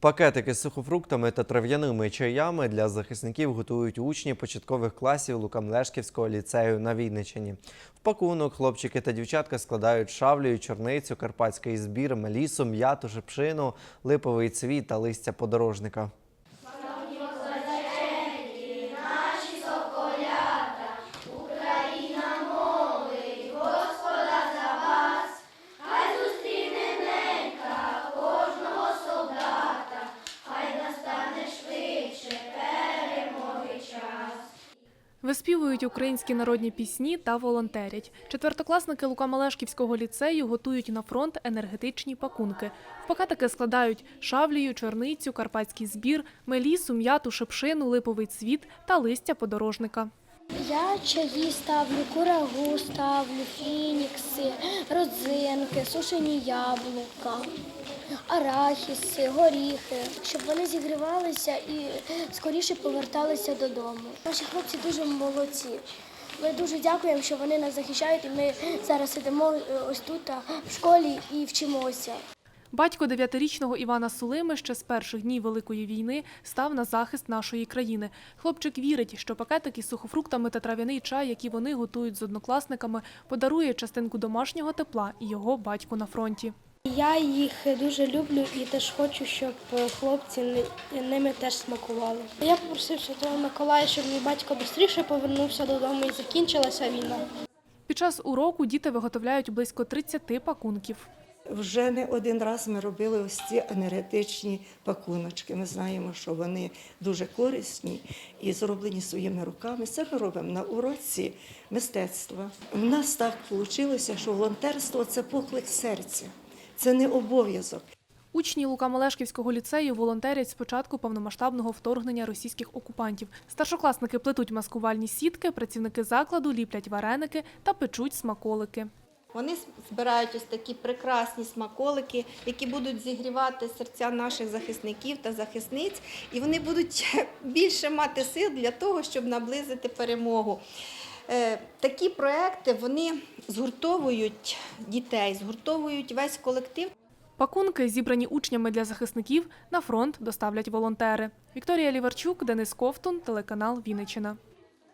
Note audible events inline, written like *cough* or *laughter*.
Пакетики з сухофруктами та трав'яними чаями для захисників готують учні початкових класів Лукамлешківського ліцею на Вінниччині. В пакунок хлопчики та дівчатка складають шавлію, чорницю, карпатський збір, мелісу, м'яту, шепшину, липовий цвіт та листя подорожника. Виспівують українські народні пісні та волонтерять. Четвертокласники Лука-Малешківського ліцею готують на фронт енергетичні пакунки. В пакетики складають шавлію, чорницю, карпатський збір, мелісу, м'яту, шепшину, липовий цвіт та листя подорожника. Я чаї ставлю, курагу ставлю, фінікси, родзинки, сушені яблука, арахіси, горіхи, щоб вони зігрівалися і скоріше поверталися додому. Наші хлопці дуже молодці. Ми дуже дякуємо, що вони нас захищають, і ми зараз сидимо е, ось тут в школі і вчимося. Батько дев'ятирічного Івана Сулими ще з перших днів Великої війни став на захист нашої країни. Хлопчик вірить, що пакетики з сухофруктами та трав'яний чай, які вони готують з однокласниками, подарує частинку домашнього тепла і його батьку на фронті. Я їх дуже люблю і теж хочу, щоб хлопці ними теж смакували. Я попросив Святого Миколая, щоб мій батько швидше повернувся додому і закінчилася війна. Під час уроку діти виготовляють близько 30 пакунків. Вже не один раз ми робили ось ці енергетичні пакуночки. Ми знаємо, що вони дуже корисні і зроблені своїми руками. Це ми робимо на уроці мистецтва. У нас так вийшло, що волонтерство це поклик серця, це не обов'язок. Учні Лука-Малешківського ліцею волонтерять з початку повномасштабного вторгнення російських окупантів. Старшокласники плетуть маскувальні сітки, працівники закладу ліплять вареники та печуть смаколики. Вони збирають ось такі прекрасні смаколики, які будуть зігрівати серця наших захисників та захисниць, і вони будуть *laughs* більше мати сил для того, щоб наблизити перемогу. Е, Такі проекти вони згуртовують дітей, згуртовують весь колектив. Пакунки, зібрані учнями для захисників, на фронт доставлять волонтери. Вікторія Ліварчук, Денис Ковтун, телеканал Вінниччина.